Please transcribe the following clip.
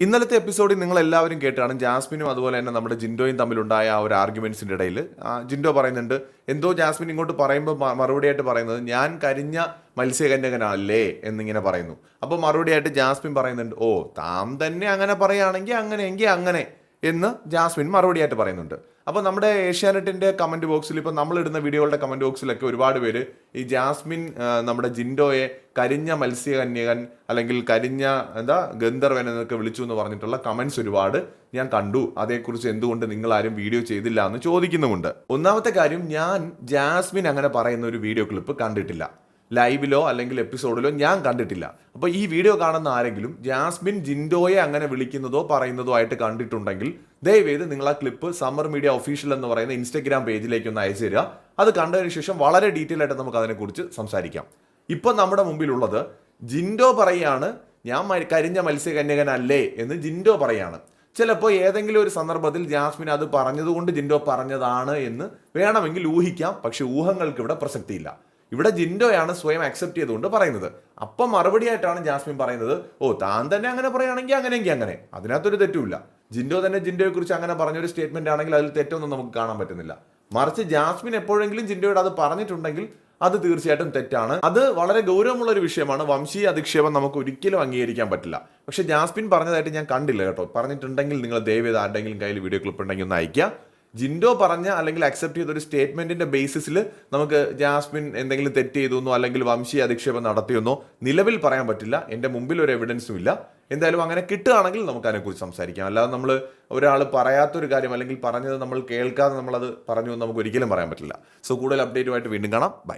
ഇന്നലത്തെ എപ്പിസോഡിൽ നിങ്ങൾ എല്ലാവരും കേട്ടാണ് ജാസ്മിനും അതുപോലെ തന്നെ നമ്മുടെ ജിൻഡോയും തമ്മിലുണ്ടായ ആ ഒരു ആർഗ്യുമെന്റ്സിന്റെ ഇടയിൽ. ജിൻഡോ പറയുന്നുണ്ട് എന്തോ ജാസ്മിൻ ഇങ്ങോട്ട് പറയുമ്പോൾ മറുപടിയായിട്ട് പറയുന്നത് ഞാൻ കരിഞ്ഞ മത്സ്യകന്യകനല്ലേ എന്നിങ്ങനെ പറയുന്നു. അപ്പോൾ മറുപടിയായിട്ട് ജാസ്മിൻ പറയുന്നുണ്ട് ഓ താം തന്നെ അങ്ങനെ പറയുകയാണെങ്കിൽ അങ്ങനെയെങ്കിൽ അങ്ങനെ. എന്ന് ജാസ്മിൻ മറുപടിയായിട്ട് പറയുന്നുണ്ട്. അപ്പോൾ നമ്മുടെ ഏഷ്യാനെറ്റിന്റെ കമന്റ് ബോക്സിൽ ഇപ്പോൾ നമ്മളിടുന്ന വീഡിയോകളുടെ കമന്റ് ബോക്സിലൊക്കെ ഒരുപാട് പേര് ഈ ജാസ്മിൻ നമ്മുടെ ജിൻഡോയെ കരിഞ്ഞ മത്സ്യകന്യകൻ അല്ലെങ്കിൽ കരിഞ്ഞ എന്താ ഗന്ധർവൻ എന്നൊക്കെ വിളിച്ചു എന്ന് പറഞ്ഞിട്ടുള്ള കമന്റ്സ് ഒരുപാട് ഞാൻ കണ്ടു. അതേക്കുറിച്ച് എന്തുകൊണ്ട് നിങ്ങൾ ആരും വീഡിയോ ചെയ്തില്ല എന്ന് ചോദിക്കുന്നുമുണ്ട്. ഒന്നാമത്തെ കാര്യം ഞാൻ ജാസ്മിൻ അങ്ങനെ പറയുന്ന ഒരു വീഡിയോ ക്ലിപ്പ് കണ്ടിട്ടില്ല. ലൈവിലോ അല്ലെങ്കിൽ എപ്പിസോഡിലോ ഞാൻ കണ്ടിട്ടില്ല. അപ്പോൾ ഈ വീഡിയോ കാണുന്ന ആരെങ്കിലും ജാസ്മിൻ ജിൻഡോയെ അങ്ങനെ വിളിക്കുന്നതോ പറയുന്നതോ ആയിട്ട് കണ്ടിട്ടുണ്ടെങ്കിൽ ദയവേത് നിങ്ങൾ ആ ക്ലിപ്പ് സമ്മർ മീഡിയ ഒഫീഷ്യൽ എന്ന് പറയുന്ന ഇൻസ്റ്റഗ്രാം പേജിലേക്ക് ഒന്ന് അയച്ചു തരിക. അത് കണ്ടതിന് ശേഷം വളരെ ഡീറ്റെയിൽ ആയിട്ട് നമുക്ക് അതിനെക്കുറിച്ച് സംസാരിക്കാം. ഇപ്പം നമ്മുടെ മുമ്പിലുള്ളത് ജിൻഡോ പറയാണ് ഞാൻ കരിഞ്ഞ മത്സ്യകന്യകനല്ലേ എന്ന് ജിൻഡോ പറയാണ്. ചിലപ്പോൾ ഏതെങ്കിലും ഒരു സന്ദർഭത്തിൽ ജാസ്മിൻ അത് പറഞ്ഞതുകൊണ്ട് ജിൻഡോ പറഞ്ഞതാണ് എന്ന് വേണമെങ്കിൽ ഊഹിക്കാം പക്ഷെ ഊഹങ്ങൾക്ക് ഇവിടെ പ്രസക്തിയില്ല. ഇവിടെ ജിൻഡോയാണ് സ്വയം അക്സെപ്റ്റ് ചെയ്തുകൊണ്ട് പറയുന്നത്. അപ്പം മറുപടിയായിട്ടാണ് ജാസ്മിൻ പറയുന്നത് ഓ താൻ തന്നെ അങ്ങനെ പറയുകയാണെങ്കിൽ അങ്ങനെയെങ്കിൽ അങ്ങനെ. അതിനകത്തൊരു തെറ്റുമില്ല. ജിൻഡോ തന്നെ ജിൻഡോയെക്കുറിച്ച് അങ്ങനെ പറഞ്ഞൊരു സ്റ്റേറ്റ്മെന്റ് ആണെങ്കിൽ അതിൽ തെറ്റൊന്നും നമുക്ക് കാണാൻ പറ്റുന്നില്ല. മറിച്ച് ജാസ്മിൻ എപ്പോഴെങ്കിലും ജിൻഡോയോട് അത് പറഞ്ഞിട്ടുണ്ടെങ്കിൽ അത് തീർച്ചയായിട്ടും തെറ്റാണ്. അത് വളരെ ഗൗരവമുള്ള ഒരു വിഷയമാണ്. വംശീയ അധിക്ഷേപം നമുക്ക് ഒരിക്കലും അംഗീകരിക്കാൻ പറ്റില്ല. പക്ഷേ ജാസ്മിൻ പറഞ്ഞതായിട്ട് ഞാൻ കണ്ടില്ല കേട്ടോ. പറഞ്ഞിട്ടുണ്ടെങ്കിൽ നിങ്ങൾ ദയവേത് ആരുടെങ്കിലും കയ്യിൽ വീഡിയോ ക്ലിപ്പ് ഉണ്ടെങ്കിൽ ഒന്ന് അയക്കുക ജിൻഡോ പറഞ്ഞ അല്ലെങ്കിൽ അക്സെപ്റ്റ് ചെയ്ത ഒരു സ്റ്റേറ്റ്മെന്റിന്റെ ബേസിസിൽ നമുക്ക് ജാസ്മിൻ എന്തെങ്കിലും തെറ്റ് ചെയ്തു അല്ലെങ്കിൽ വംശീയ അധിക്ഷേപം നടത്തിയെന്നോ നിലവിൽ പറയാൻ പറ്റില്ല. എന്റെ മുമ്പിൽ ഒരു എവിഡൻസും ഇല്ല. എന്തായാലും അങ്ങനെ കിട്ടുകയാണെങ്കിൽ നമുക്ക് അതിനെക്കുറിച്ച് സംസാരിക്കാം. അല്ലാതെ നമ്മൾ ഒരാൾ പറയാത്തൊരു കാര്യം അല്ലെങ്കിൽ പറഞ്ഞത് നമ്മൾ കേൾക്കാതെ നമ്മളത് പറഞ്ഞു നമുക്ക് ഒരിക്കലും പറയാൻ പറ്റില്ല. സോ കൂടുതൽ അപ്ഡേറ്റുമായിട്ട് വീണ്ടും കാണാം. ബൈ